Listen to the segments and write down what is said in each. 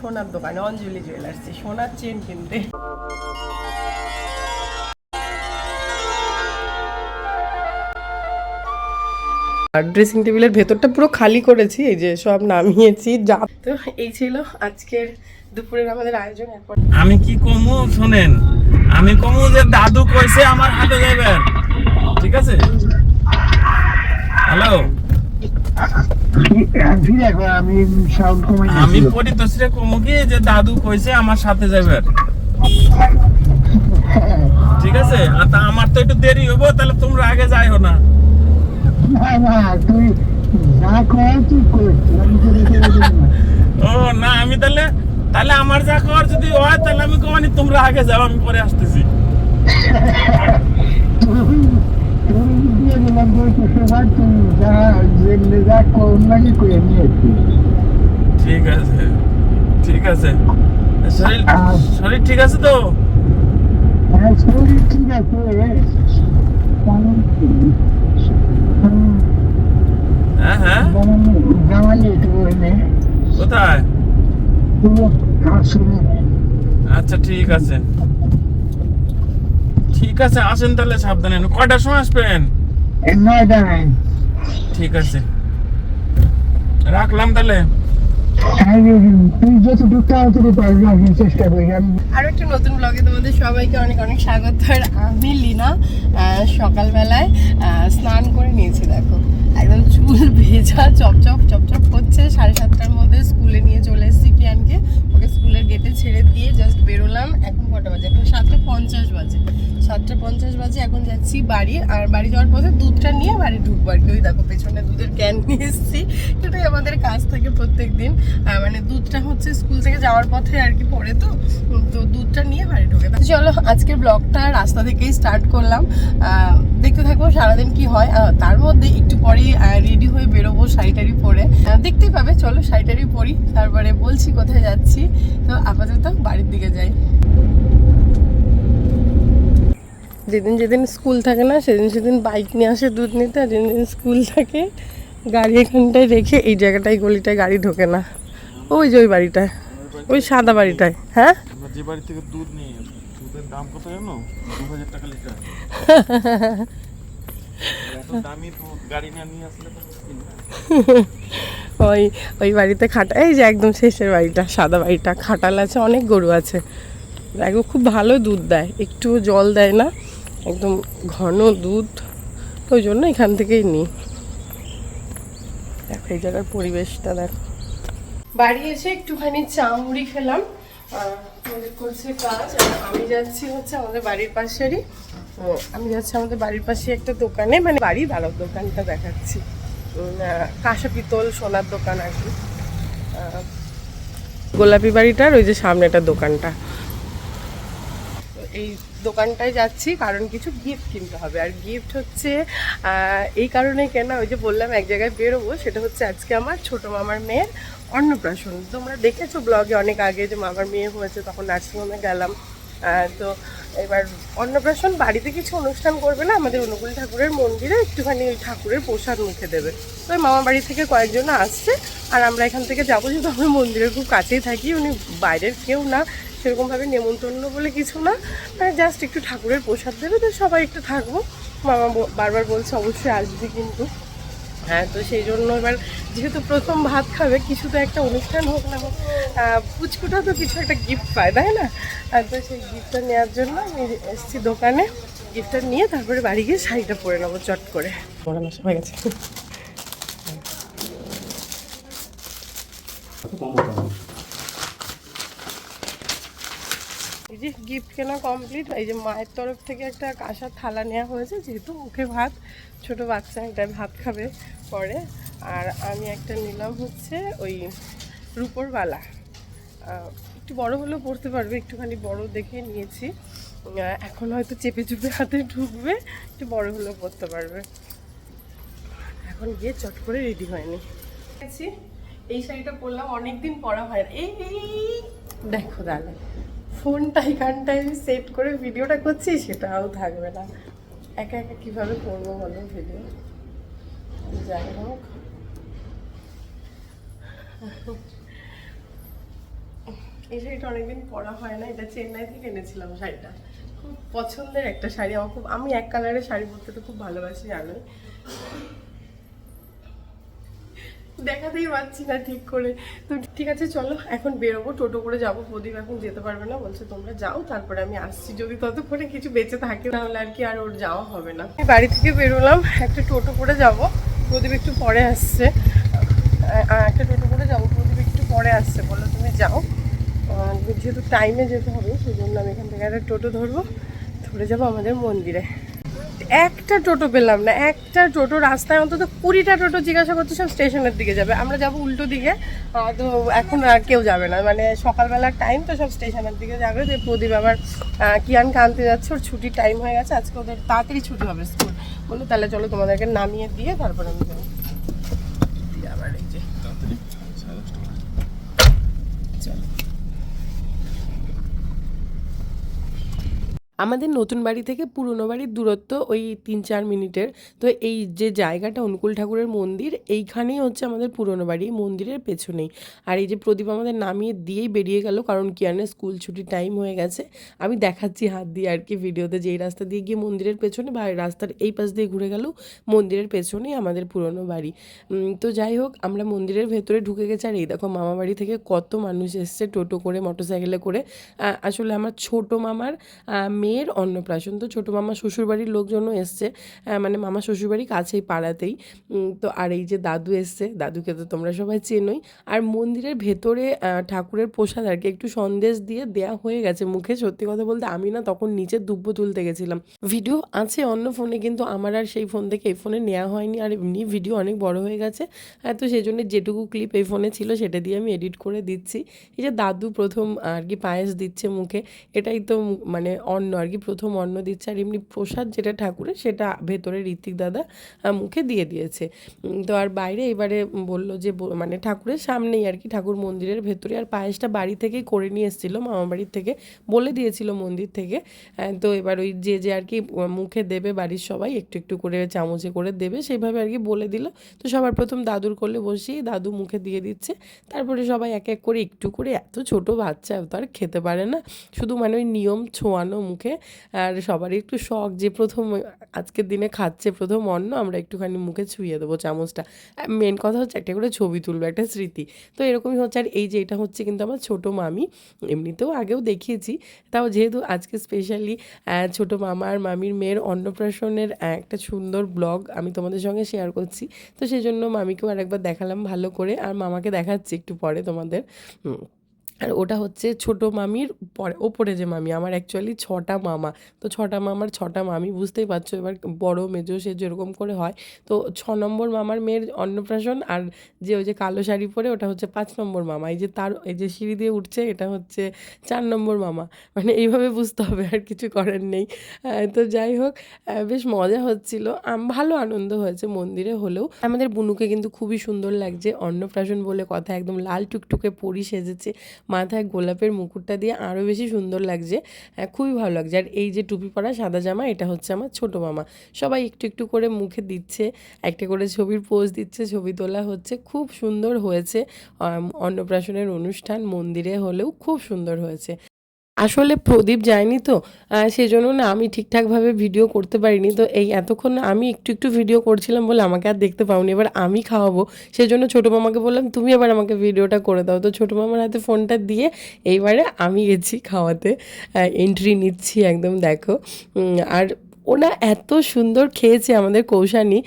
সোনার দোকানে অঞ্জলি জুয়েলার্সে সোনার চেন কিনতে। আর ড্রেসিং টেবিলের ভেতরটা পুরো খালি করেছি এই যে সব নামিয়েছি যা তো এই ছিল আজকের দুপুরের আমাদের আয়োজন এখন আমি কি কমু? শোনেন আমি কমু যে দাদু কইছে আমার হাতে যাবেন ঠিক আছে? হ্যালো? আমি সাউন্ড কমাই আমি পরিতোষরে কমু কি যে দাদু কইছে আমার সাথে যাবেন ঠিক আছে? আর তা আমার তো একটু দেরি হব তাহলে তোমরা আগে যাইও না। না না তুই যা কর তুই কর। আমি তো রেখে দেবো না। ও না আমি তাহলে তাহলে আমার যা কর যদি হয় তাহলে আমি কমানি তোমরা আগে যাও আমি পরে আসতেছি। তুই দিয়ে দিলাম বলতে সবার তুই যা যেগুলো যা কর নাকি করে নিয়েছি ঠিক আছে ঠিক আছে শরীর। শরীর ঠিক আছে তো হ্যাঁ শরীর ঠিক আছে হ্যাঁ হ্যাঁ জামাই একটু বললে কোথায় আচ্ছা ঠিক আছে ঠিক আছে আসেন তাহলে সাবধানে। কয়টার সময় আসবেন? নয়টায়। ঠিক আছে। রাখলাম তাহলে। তুই যতটুকু তাড়াতাড়ি পারবি, আমি চেষ্টা করি। আমি আরও একটা নতুন ব্লগে তোমাদের সবাইকে অনেক অনেক স্বাগত। আর আমি লিনা সকালবেলায় স্নান করে নিয়েছি, দেখো। একদম চুল ভেজা, চপচপ চপচপ করছে। সাড়ে সাতটার মধ্যে স্কুলে নিয়ে চলে এসেছি প্রিয়ানকে। ওকে স্কুলের গেটে ছেড়ে দিয়ে জাস্ট বেরোলাম এখন কটা বাজে? এখন সাতটা পঞ্চাশ বাজে। সাতটা পঞ্চাশ বাজে, এখন যাচ্ছি বাড়ি। আর বাড়ি যাওয়ার পথে দুধটা নিয়ে বাড়ি ঢুকবো আর কি। ওই দেখো, পেছনে দুধের ক্যান নিয়ে এসেছি। এটাই আমাদের কাজ থাকে প্রত্যেক দিন মানে দুধটা হচ্ছে স্কুল থেকে যাওয়ার পথে আর কি পড়ে তো তো দুধটা নিয়ে বাড়ি ঢুকে। চলো, আজকের ব্লগটা রাস্তা থেকেই স্টার্ট করলাম। দেখতে থাকব সারাদিন কি হয়। তার মধ্যে একটু পরেই রেডি হয়ে বেরোবো শাড়ি টাড়ি পরে দেখতেই পাবে, চলো শাড়ি টাড়ি পরি, তারপরে বলছি কোথায় যাচ্ছি। তো আপাতত বাড়ির দিকে যাই। যেদিন যেদিন স্কুল থাকে না, সেদিন সেদিন বাইক নিয়ে আসে দুধ নিতে, আর যেদিন স্কুল থাকে, গাড়ি এখানটায় রেখে এই জায়গাটায় গলিটায় গাড়ি ঢোকে না। ওই যে ওই বাড়িটায় ওই সাদা বাড়িটায় হ্যাঁ? যে বাড়ি থেকে দুধ নিই দুধের দাম কত জানো? দু হাজার টাকা লিটার। নিয়ে। ওই ওই বাড়িতে খাটা এই যে একদম শেষের বাড়িটা সাদা বাড়িটা খাটাল আছে অনেক গরু আছে। দেখো খুব ভালো দুধ দেয় একটু জল দেয় না একদম ঘন দুধ ওই জন্য এখান থেকেই নিই। দেখো এই জায়গার পরিবেশটা দেখো। বাড়ি এসে একটুখানি চা মুড়ি খেলাম। করছে কাজ আমি যাচ্ছি হচ্ছে আমাদের বাড়ির পাশেরই। আমি যাচ্ছি আমাদের বাড়ির পাশে একটা দোকানে মানে বাড়ি ভালো দোকানটা দেখাচ্ছি। কাঁসা পিতল সোনার দোকান আর কি। গোলাপি বাড়িটার ওই যে সামনে একটা দোকানটা। এই দোকানটায় যাচ্ছি, কারণ কিছু গিফট কিনতে হবে। আর গিফট হচ্ছে এই কারণে কেনা, ওই যে বললাম, এক জায়গায় বেরোবো, সেটা হচ্ছে আজকে আমার ছোট মামার মেয়ের অন্নপ্রাশন। তোমরা দেখেছ ব্লগে অনেক আগে যে মামার মেয়ে হয়েছে, তখন নার্সিংহোমে গেলাম। তো এবার অন্নপ্রাশন বাড়িতে কিছু অনুষ্ঠান করবে না, আমাদের অনুকূল ঠাকুরের মন্দিরে একটুখানি ওই ঠাকুরের প্রসাদ মুখে দেবে। তো মামা বাড়ি থেকে কয়েকজন আসছে, আর আমরা এখান থেকে যাব যেহেতু আমরা মন্দিরের খুব কাছেই থাকি, উনি বাইরের কেউ না সেরকমভাবে নেমন্তন্ন বলে কিছু না। মানে জাস্ট একটু ঠাকুরের প্রসাদ দেবে তো সবাই একটু থাকব। মামা বারবার বলছে অবশ্যই আসবি কিন্তু। হ্যাঁ তো সেই জন্য এবার যেহেতু প্রথম ভাত খাবে কিছু তো একটা অনুষ্ঠান হোক না হোক পুচকুটা তো কিছু একটা গিফট পায় তাই না? আর তো সেই গিফটটা নেওয়ার জন্য আমি এসেছি দোকানে। গিফটটা নিয়ে তারপরে বাড়ি গিয়ে শাড়িটা পরে নেব চট করে। পরে হয়ে গেছে। যে গিফট কেনা কমপ্লিট এই যে মায়ের তরফ থেকে একটা কাঁসার থালা নেওয়া হয়েছে, যেহেতু মুখে ভাত, ছোট বাচ্চা একটা ভাত খাবে পরে। আর আমি একটা নিলাম হচ্ছে ওই রুপোরবালা একটু বড় হলেও পড়তে পারবে, একটুখানি বড় দেখে নিয়েছি। এখন হয়তো চেপে চুপে হাতে ঢুকবে, একটু বড় হলেও পড়তে পারবে। এখন গিয়ে চট করে রেডি হয়নি। এই শাড়িটা পরলাম, অনেকদিন পরা হয়। এই, দেখো তাহলে। ফোনটা এখানটায় সেট করে ভিডিওটা করছি, সেটাও থাকবে না। একা একা কীভাবে করব বলো ভিডিও যাই হোক। এই শাড়িটা অনেকদিন পরা হয় না, এটা চেন্নাই থেকে এনেছিলাম শাড়িটা। খুব পছন্দের একটা শাড়ি, আমার খুব আমি এক কালারের শাড়ি পরতে তো খুব ভালোবাসি জানো দেখাতেই পাচ্ছি না ঠিক করে। তো ঠিক আছে, চলো, এখন বেরোবো, টোটো করে যাব। প্রদীপ এখন যেতে পারবে না, বলছে তোমরা যাও, তারপরে আমি আসছি। যদি ততক্ষণে কিছু বেঁচে থাকে, তাহলে আর কি আর ওর যাওয়া হবে না। আমি বাড়ি থেকে বেরোলাম, একটা টোটো করে যাব। প্রদীপ একটু পরে আসছে। একটা টোটো করে যাব, প্রদীপ একটু পরে আসছে, বলল তুমি যাও। যেহেতু টাইমে যেতে হবে সেই জন্য আমি এখান থেকে একটা টোটো ধরবো, ধরে যাব আমাদের মন্দিরে। একটা টোটো পেলাম না একটা টোটো রাস্তায় অন্তত কুড়িটা টোটো জিজ্ঞাসা করতে সব স্টেশনের দিকে যাবে। আমরা যাব উল্টো দিকে তো এখন আর কেউ যাবে না। মানে সকালবেলার টাইম তো সব স্টেশনের দিকে যাবে। যে প্রদীপ আবার কিয়ানকে আনতে যাচ্ছে ওর ছুটির টাইম হয়ে গেছে। আজকে ওদের তাড়াতাড়ি ছুটি হবে স্কুল। বলল তাহলে চলো তোমাদেরকে নামিয়ে দিয়ে তারপর আমি যাব। আবার এই যে চলো। আমাদের নতুন বাড়ি থেকে পুরনো বাড়ির দূরত্ব ওই তিন চার মিনিটের। তো এই যে জায়গাটা অনুকূল ঠাকুরের মন্দির এইখানেই হচ্ছে আমাদের পুরনো বাড়ি মন্দিরের পেছনেই। আর এই যে প্রদীপ আমাদের নামিয়ে দিয়েই বেরিয়ে গেল কারণ কিয়ানের স্কুল ছুটির টাইম হয়ে গেছে। আমি দেখাচ্ছি হাত দিয়ে আর কি ভিডিওতে যে এই রাস্তা দিয়ে গিয়ে মন্দিরের পেছনে বা রাস্তার এই পাশ দিয়ে ঘুরে গেল মন্দিরের পেছনেই আমাদের পুরনো বাড়ি। তো যাই হোক আমরা মন্দিরের ভেতরে ঢুকে গেছি। আর এই দেখো মামা বাড়ি থেকে কত মানুষ এসছে টোটো করে মোটরসাইকেলে করে। আসলে আমার ছোট মামার আহ, মেয়ের অন্নপ্রাশন। তো ছোটো মামা শ্বশুরবাড়ির লোকজনও এসছে মানে মামা শ্বশুরবাড়ি কাছেই পাড়াতেই। তো আর এই যে দাদু এসছে দাদুকে তো তোমরা সবাই চেনোই। আর মন্দিরের ভেতরে ঠাকুরের প্রসাদ আর কি একটু সন্দেশ দিয়ে দেয়া হয়ে গেছে মুখে। সত্যি কথা বলতে আমি না তখন নিচে দুব্ব তুলতে গেছিলাম। ভিডিও আছে অন্য ফোনে কিন্তু আমার আর সেই ফোন থেকে এই ফোনে নেওয়া হয়নি। আর এমনি ভিডিও অনেক বড় হয়ে গেছে। আহ, তো সেই জন্য যেটুকু ক্লিপ এই ফোনে ছিল সেটা দিয়ে আমি এডিট করে দিচ্ছি। এই যে দাদু প্রথম আর কি পায়েস দিচ্ছে মুখে এটাই তো মানে অন্ন আর কি প্রথম অন্ন দিচ্ছে আর এমনি প্রসাদ যেটা ঠাকুরের সেটা ভেতরে ঋত্বিক দাদা মুখে দিয়ে দিয়েছে। তো আর বাইরে এবারে বলল যে মানে ঠাকুরের সামনেই আর কি ঠাকুর মন্দিরের ভেতরে আর পায়েসটা বাড়ি থেকেই করে নিয়ে এসেছিল মামা বাড়ির থেকে বলে দিয়েছিল মন্দির থেকে। তো এবার ওই যে যে আর কি মুখে দেবে বাড়ির সবাই, একটু একটু করে চামচে করে দেবে, সেইভাবে আর কি বলে দিল। তো সবার প্রথম দাদুর করলে বসিয়ে দাদু মুখে দিয়ে দিচ্ছে। তারপরে সবাই এক এক করে একটু করে, এত ছোট বাচ্চা তো আর খেতে পারে না। শুধু মানে ওই নিয়ম ছোঁয়ানো মুখে আর সবারই একটু শখ যে প্রথম আজকের দিনে খাচ্ছে প্রথম অন্ন, আমরা একটুখানি মুখে ছুঁয়ে দেবো চামচটা। মেন কথা হচ্ছে একটা করে ছবি তুলবো, একটা স্মৃতি। তো এরকমই হচ্ছে। আর এই যে এটা হচ্ছে কিন্তু আমার ছোট মামি, এমনিতেও আগেও দেখিয়েছি। তাও যেহেতু আজকে স্পেশালি ছোট মামা আর মামির মেয়ের অন্নপ্রাশনের একটা সুন্দর ব্লগ আমি তোমাদের সঙ্গে শেয়ার করছি। তো সেই জন্য মামিকেও আরেকবার দেখালাম ভালো করে। আর মামাকে দেখাচ্ছি একটু পরে তোমাদের। আর ওটা হচ্ছে ছোট মামির পরে, ওপরে যে মামি, আমার অ্যাকচুয়ালি ছটা মামা। তো ছটা মামার ছটা মামি, বুঝতেই পারছ এবার বড়, মেজো সে যেরকম করে হয়। তো ছ নম্বর মামার মেয়ের অন্নপ্রাশন আর যে ওই যে কালো শাড়ি পরে, ওটা হচ্ছে পাঁচ নম্বর মামা। এই যে তার, এই যে সিঁড়ি দিয়ে উঠছে, এটা হচ্ছে চার নম্বর মামা। মানে এইভাবে বুঝতে হবে, আর কিছু করার নেই। তো যাই হোক বেশ মজা হচ্ছিল। ভালো আনন্দ হয়েছে মন্দিরে হলেও। আমাদের বুনুকে কিন্তু খুবই সুন্দর লাগছে অন্নপ্রাশন বলে কথা, একদম লাল টুকটুকে পরি সেজেছে। মাথায় গোলাপের মুকুটটা দিয়ে আরও বেশি সুন্দর লাগছে আহ, খুবই ভালো লাগছে। আর এই যে টুপি পরা সাদা জামা এটা হচ্ছে আমার ছোট মামা। সবাই একটু একটু করে মুখে দিচ্ছে একটা করে ছবির পোজ দিচ্ছে ছবি তোলা হচ্ছে খুব সুন্দর হয়েছে। অন্নপ্রাশনের অনুষ্ঠান মন্দিরে হলেও খুব সুন্দর হয়েছে। আসলে প্রদীপ যায়নি তো সেজন্য না আমি ঠিকঠাকভাবে ভিডিও করতে পারিনি। তো এই এতক্ষণ আমি একটু একটু ভিডিও করছিলাম বলে আমাকে আর দেখতে পাওনি। এবার আমি খাওয়াবো, সেজন্য ছোটো মামাকে বললাম, তুমি এবার আমাকে ভিডিওটা করে দাও। তো ছোটো মামার হাতে ফোনটা দিয়ে এইবারে আমি গেছি খাওয়াতে এন্ট্রি নিচ্ছি একদম, দেখো। আর ওনা এত সুন্দর খেয়েছে আমাদের কৌশানি।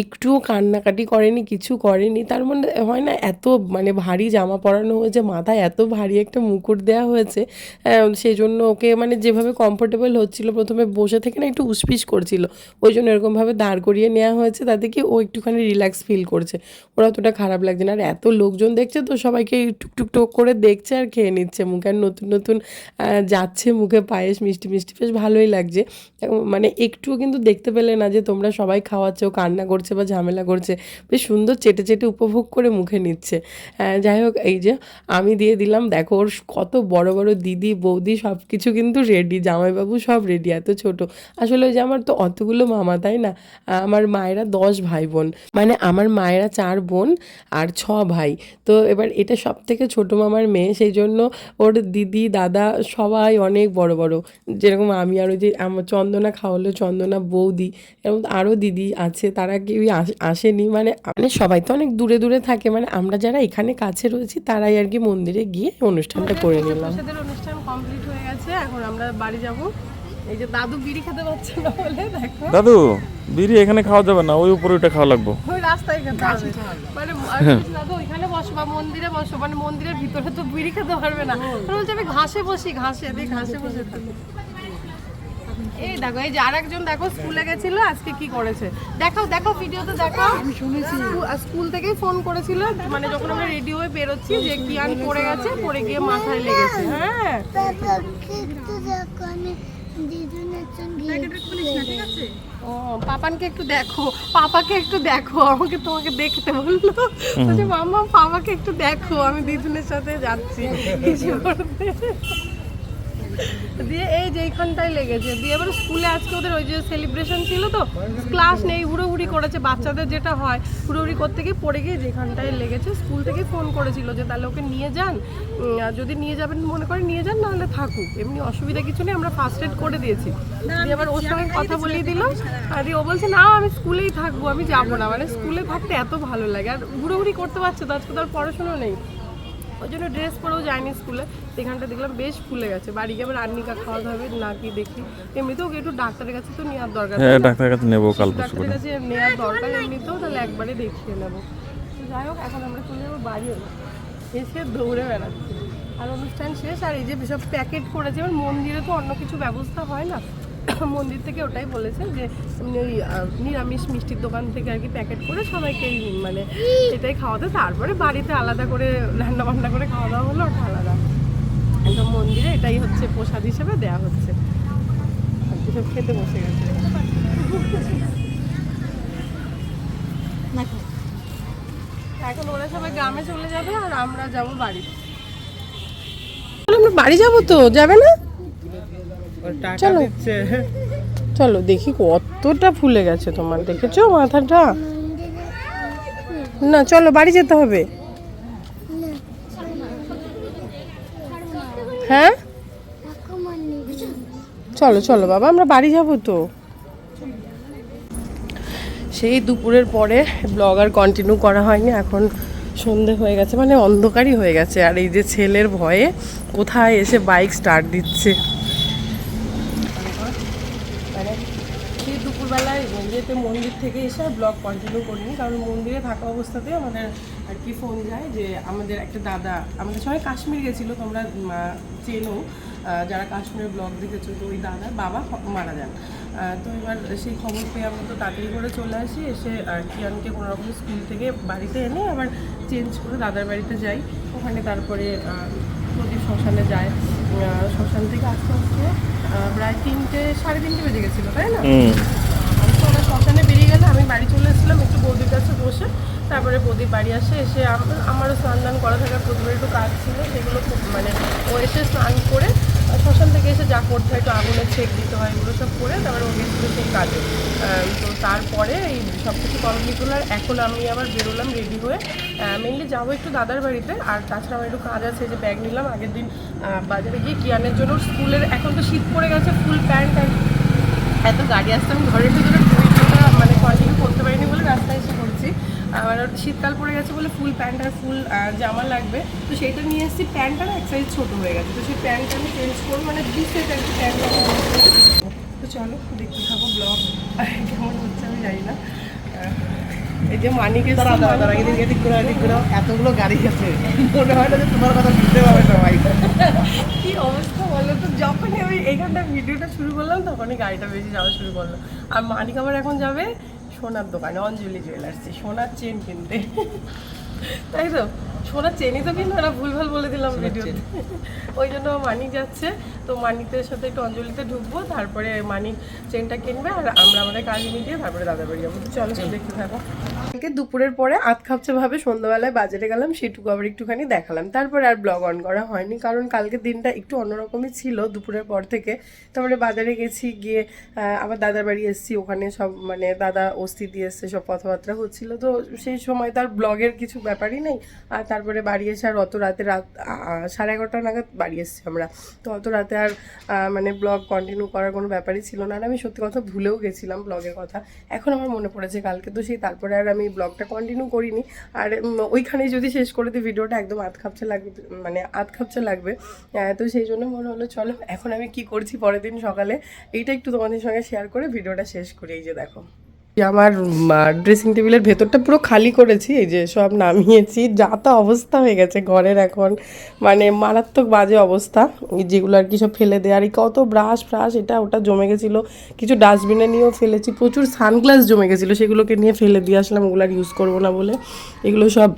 একটুও কান্নাকাটি করেনি, কিছু করেনি। তার মধ্যে হয় না, এত মানে ভারী জামা পরানো হয়েছে, মাথায় এত ভারী একটা মুকুট দেওয়া হয়েছে। সেই জন্য ওকে মানে যেভাবে কমফোর্টেবল হচ্ছিল, প্রথমে বসে থেকে না একটু উসপিস করছিল। ওই জন্য এরকমভাবে দাঁড় করিয়ে নেওয়া হয়েছে, তাতে কি ও একটুখানি রিল্যাক্স ফিল করছে। ওরা অতটা খারাপ লাগছে না। আর এত লোকজন দেখছে তো, সবাইকে টুকটুক টুক করে দেখছে আর খেয়ে নিচ্ছে। মুখে আর নতুন নতুন যাচ্ছে মুখে পায়েস, মিষ্টি মিষ্টি, বেশ ভালোই লাগছে। মানে একটুও কিন্তু দেখতে পেলে না যে তোমরা সবাই খাওয়াচ্ছ, কান্না করছে বা ঝামেলা করছে। বেশ সুন্দর চেটে চেটে উপভোগ করে মুখে নিচ্ছে। যাই হোক, এই যে আমি দিয়ে দিলাম, দেখো ওর কত বড় বড় দিদি, বৌদি সব কিছু কিন্তু রেডি জামাইবাবু সব রেডি এত ছোট। আসলে ওই যে আমার তো অতগুলো মামা, তাই না? আমার মায়েরা দশ ভাই বোন মানে আমার মায়েরা চার বোন আর ছ ভাই। তো এবার এটা সব থেকে ছোট মামার মেয়ে সেই জন্য ওর দিদি, দাদা সবাই অনেক বড় বড়। যেরকম আমি আর ওই যে আমার চন্দনা খাওয়ালো চন্দনা বৌদি। এরকম আরও দিদি আছে তারা কেউই আসেনি। মানে মানে সবাই তো অনেক দূরে দূরে থাকে মানে আমরা যারা এখানে কাছে রয়েছি তারাই আর কি মন্দিরে গিয়ে অনুষ্ঠানটা করে নিলাম। অনুষ্ঠান কমপ্লিট হয়ে গেছে এখন আমরা বাড়ি যাব। এই যে দাদু বিড়ি খেতে পারছে না বলে দেখো। দাদু বিড়ি এখানে খাওয়া যাবে না ওই উপরে ওটা খাওয়া লাগবো। ওই রাস্তায় খেতে হবে। মানে আর কিছু ওইখানে বসো বা মন্দিরে বসো মানে মন্দিরের ভিতরে তো বিড়ি খেতে পারবে না। বলছে আমি ঘাসে বসি ঘাসে দিয়ে ঘাসে বসে থাকি। এই দেখো এই যে আরেকজন দেখো স্কুলে গেছিল আজকে কি করেছে? দেখাও দেখো ভিডিওতে দেখাও। আমি শুনেছি। স্কুল থেকেই ফোন করেছিল মানে যখন আমরা রেডি হয়ে বেরোচ্ছি যে কিয়ান পড়ে গেছে পড়ে গিয়ে মাথায় লেগেছে হ্যাঁ। দেখো আমি দিদুনের ও পাপানকে একটু দেখো পাপাকে একটু দেখো আমাকে তোমাকে দেখতে বলল। বলছে মামা পাপাকে একটু দেখো আমি দিদুনের সাথে যাচ্ছি। কিছু করতে দিয়ে এই যে এইখানটায় লেগেছে। দিয়ে এবার স্কুলে আজকে ওদের ওই যে সেলিব্রেশন ছিল তো ক্লাস নেই, হুড়োহুড়ি করেছে। বাচ্চাদের যেটা হয়, হুড়োহুড়ি করতে গিয়ে পড়ে গিয়ে যেখানটায় লেগেছে, স্কুল থেকে ফোন করেছিল যে, তাহলে ওকে নিয়ে যান। যদি নিয়ে যাবেন মনে করে নিয়ে যান, নাহলে থাকুক। এমনি অসুবিধা কিছু নেই, আমরা ফার্স্ট এড করে দিয়েছি। দিয়ে আবার ওর সঙ্গে কথা বলিয়ে দিলাম আর ও বলছে, না, আমি স্কুলেই থাকব, আমি যাব না। মানে স্কুলে থাকতে এত ভালো লাগে। আর হুড়োহুড়ি করতে পারছে তো, আজকে তার পড়াশোনা নেই। ওই জন্য ড্রেস পরেও যায়নি স্কুলে সেখানটা দেখলাম বেশ ফুলে গেছে। বাড়ি গিয়ে আবার আর্নিকা খাওয়াতে হবে না কি দেখি। এমনিতেও একটু ডাক্তারের কাছে তো নেওয়ার দরকার হ্যাঁ ডাক্তারের কাছে নেব কাল পরশু ডাক্তারের কাছে নেওয়ার দরকার এমনিতেও তাহলে একবারে দেখিয়ে নেব। যাই হোক এখন আমরা চলে যাব বাড়ি এসে দৌড়ে বেড়াচ্ছি। আর অনুষ্ঠান শেষ আর এই যে সব প্যাকেট করেছে এবার মন্দিরে তো অন্য কিছু ব্যবস্থা হয় না। মন্দির থেকে ওটাই বলেছে যে ওই নিরামিষ মিষ্টির দোকান থেকে আর কি প্যাকেট করে সবাইকে মানে এটাই খাওয়াতে। তারপরে বাড়িতে আলাদা করে রান্না বান্না করে খাওয়া দাওয়া হলো ওটা আলাদা। একদম মন্দিরে এটাই হচ্ছে প্রসাদ হিসেবে দেওয়া হচ্ছে। সব খেতে বসে গেছে। এখন ওরা সবাই গ্রামে চলে যাবে আর আমরা যাব বাড়ি। আমরা বাড়ি যাব তো যাবে না? চলো। চলো দেখি কতটা ফুলে গেছে তোমার দেখেছ মাথাটা? না চলো বাড়ি যেতে হবে। হ্যাঁ? চলো চলো বাবা আমরা বাড়ি যাব তো। সেই দুপুরের পরে ব্লগ আর কন্টিনিউ করা হয়নি এখন সন্ধে হয়ে গেছে মানে অন্ধকারই হয়ে গেছে। আর এই যে ছেলের ভয়ে কোথায় এসে বাইক স্টার্ট দিচ্ছে মানে সেই দুপুরবেলায় যেতে মন্দির থেকে এসে আর ব্লগ কন্টিনিউ করিনি, কারণ মন্দিরে থাকা অবস্থাতে আমাদের আর কি ফোন যায় যে আমাদের একটা দাদা, আমাদের সবাই কাশ্মীর গেছিল, তোমরা চেনো যারা কাশ্মীরের ব্লগ দেখেছ, তো ওই দাদার বাবা মারা যান। তো এবার সেই খবর পেয়ে আমরা তো তাড়াতাড়ি করে চলে আসি, এসে কিয়ানকে কোনো রকম স্কুল থেকে বাড়িতে এনে আবার চেঞ্জ করে দাদার বাড়িতে যাই। ওখানে তারপরে প্রদীপ শ্মশানে যায়। শ্মশান থেকে আস্তে আস্তে প্রায় তিনটে, সাড়ে তিনটে বেজে গেছিল, তাই না? শ্মশানে বেরিয়ে গেলে আমি বাড়ি চলে এসেছিলাম একটু বৌদির কাছে বসে। তারপরে প্রদীপ বাড়ি আসে, এসে আমারও স্নান দান করা থাকার প্রদীপের একটু কাজ ছিল, সেগুলো খুব মানে ও এসে স্নান করে শ্মশান থেকে এসে যা করতে হয় একটু আগুনের ছেক দিতে হয়, এগুলো সব করে তারপরে ও গেছিল সেই কাজে। তো তারপরে এই সব কিছু কমপ্লিট হলো আর এখন আমি আবার বেরোলাম রেডি হয়ে। মেনলি যাব একটু দাদার বাড়িতে, আর তাছাড়া আমার একটু কাজ আছে যে ব্যাগ নিলাম, আগের দিন বাজারে গিয়ে কিয়ানের জন্য, স্কুলের, এখন তো শীত পড়ে গেছে ফুল প্যান্ট এত গাড়ি আসতে আমি ঘরের ভিতরে ভিডিওটা মানে কন্টিনিউ করতে পারিনি বলে রাস্তায় এসে করছি আর শীতকাল পড়ে গেছে বলে ফুল প্যান্ট আর ফুল জামা লাগবে। তো সেইটা নিয়ে এসেছি। প্যান্টটা না এক সাইজ ছোটো হয়ে গেছে। তো সেই প্যান্টটা আমি চেঞ্জ করব মানে দু সেট আর কি প্যান্ট তো চলো দেখতে থাকো ব্লগ কেমন হচ্ছে আমি জানি না। এই যে মানিক এতগুলো গাড়ি আছে। মনে হয় না যে তোমার কথা শুনতে পাবে সবাই। কি অবস্থা বলো তো? যখনই আমি এইখানটা ভিডিওটা শুরু করলাম তখনই গাড়িটা বেশি যাওয়া শুরু করল। আর মানিক আবার এখন যাবে সোনার দোকানে অঞ্জলি জুয়েলার্সে সোনার চেন কিনতে। তাই তো? সোনা চেনি তো কিন্তু ওরা ভুলভাল বলে দিলাম ভিডিওতে ওই জন্য মানি যাচ্ছে। তো মানিতের সাথে একটু অঞ্জলিতে ঢুকবো তারপরে মানি চেনটা কিনবে আর আমরা আমাদের কাজ মিটিয়ে তারপরে দাদা বাড়ি যাব। চলো দেখতে থাকো। কালকে দুপুরের পরে আধ খাপছে ভাবে সন্ধ্যাবেলায় বাজারে গেলাম সেটুকু আবার একটুখানি দেখালাম। তারপরে আর ব্লগ অন করা হয়নি কারণ কালকে দিনটা একটু অন্যরকমই ছিল দুপুরের পর থেকে। তারপরে বাজারে গেছি গিয়ে আবার দাদার বাড়ি এসেছি ওখানে সব মানে দাদা অস্থি দিয়ে এসছে সব কথাবার্তা হচ্ছিল। তো সেই সময় তার ব্লগের কিছু ব্যাপারই নেই আর তারপরে বাড়ি এসে আর অত রাতে রাত সাড়ে এগারোটা নাগাদ বাড়ি এসেছি আমরা। তো অত রাতে আর মানে ব্লগ কন্টিনিউ করার কোনো ব্যাপারই ছিল না। আর আমি সত্যি কথা ভুলেও গেছিলাম ব্লগের কথা। এখন আমার মনে পড়েছে কালকে। তো সেই তারপরে আর আমি ব্লগটা কন্টিনিউ করিনি। আর ওইখানেই যদি শেষ করে দিই, ভিডিওটা একদম আধ খাপচে লাগবে মানে আধ খাপচে লাগবে। তো সেই জন্য মনে হলো, চলো, এখন আমি কি করছি পরের দিন সকালে, এইটা একটু তোমাদের সঙ্গে শেয়ার করে ভিডিওটা শেষ করি। এই যে দেখো। আমার ড্রেসিং টেবিলের ভেতরটা পুরো খালি করেছি, এই যে সব নামিয়েছি, যা তা অবস্থা হয়ে গেছে ঘরের এখন। মানে মারাত্মক বাজে অবস্থা যেগুলো আর কি সব ফেলে দেয়। আর কত ব্রাশ ফ্রাশ এটা ওটা জমে গেছিল। কিছু ডাস্টবিনে নিয়েও ফেলেছি, প্রচুর সানগ্লাস জমে গেছিল, সেগুলোকে নিয়ে ফেলে দিয়ে আসলাম, ওগুলো আর ইউজ করব না বলে। এগুলো সব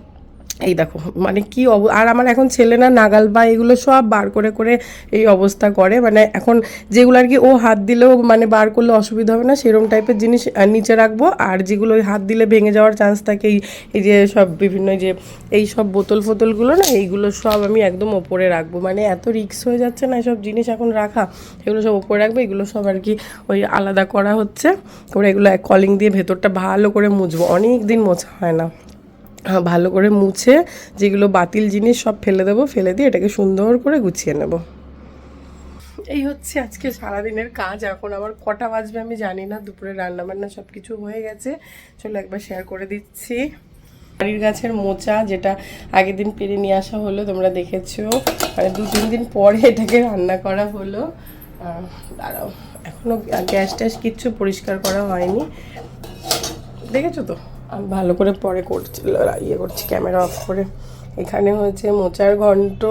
এই দেখো মানে কি আর আমার এখন ছেলে না, নাগাল বা এগুলো সব বার করে করে এই অবস্থা করে। মানে এখন যেগুলো আর কি ও হাত দিলেও মানে বার করলে অসুবিধা হবে না সেরকম টাইপের জিনিস নিচে রাখব। আর যেগুলো হাত দিলে ভেঙে যাওয়ার চান্স থাকে, এই এই যে সব বিভিন্ন যে এই সব বোতল ফোতলগুলো না, এইগুলো সব আমি একদম ওপরে রাখব। মানে এত রিক্স হয়ে যাচ্ছে না এসব জিনিস এখন রাখা, এগুলো সব ওপরে রাখব, এগুলো সব আর কি ওই আলাদা করা হচ্ছে। করে এগুলো কলিং দিয়ে ভেতরটা ভালো করে মুছবো অনেক দিন মোছা হয় না। ভালো করে মুছে যেগুলো বাতিল জিনিস সব ফেলে দেবো, ফেলে দিয়ে এটাকে সুন্দর করে গুছিয়ে নেব। এই হচ্ছে আজকে সারাদিনের কাজ, এখন আমার কটা বাজবে আমি জানি না, দুপুরে রান্না বান্না সব কিছু হয়ে গেছে। চলো একবার শেয়ার করে দিচ্ছি। বাড়ির গাছের মোচা যেটা আগের দিন পেরে নিয়ে আসা হলো, তোমরা দেখেছ। মানে দু তিন দিন পরে এটাকে রান্না করা হলো। দাঁড়াও এখনও গ্যাস ট্যাস কিচ্ছু পরিষ্কার করা হয়নি। দেখেছ তো? আমি ভালো করে পরে করছি ইয়ে করছি ক্যামেরা অফ করে। এখানে হয়েছে মোচার ঘন্ট,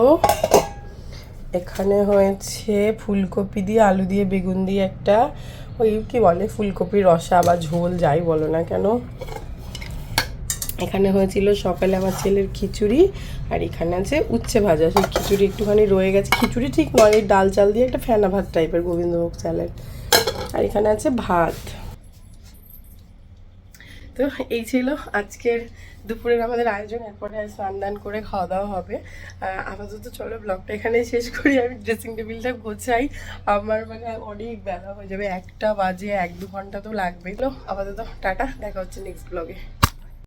এখানে হয়েছে ফুলকপি দিয়ে আলু দিয়ে বেগুন দিয়ে একটা ওই কি বলে, ফুলকপির রসা বা ঝোল, যাই বলো না কেন। এখানে হয়েছিল সকালে আমার ছেলের খিচুড়ি, আর এখানে আছে উচ্ছে ভাজা। সেই খিচুড়ি একটুখানি রয়ে গেছে। খিচুড়ি ঠিক নয় ডাল চাল দিয়ে একটা ফেনা ভাত টাইপের গোবিন্দভোগ চালের আর এখানে আছে ভাত। তো এই ছিল আজকের দুপুরের আমাদের আয়োজন। এরপরে স্নান দান করে খাওয়া দাওয়া হবে। আপাতত চলো ব্লগটা এখানে শেষ করি। আমি ড্রেসিং টেবিলটা গোছাই। আমার মানে অনেক বেলা হয়ে যাবে। একটা বাজে এক দু ঘণ্টা তো লাগবেই। তো আপাতত টাটা। দেখা হচ্ছে নেক্সট ব্লগে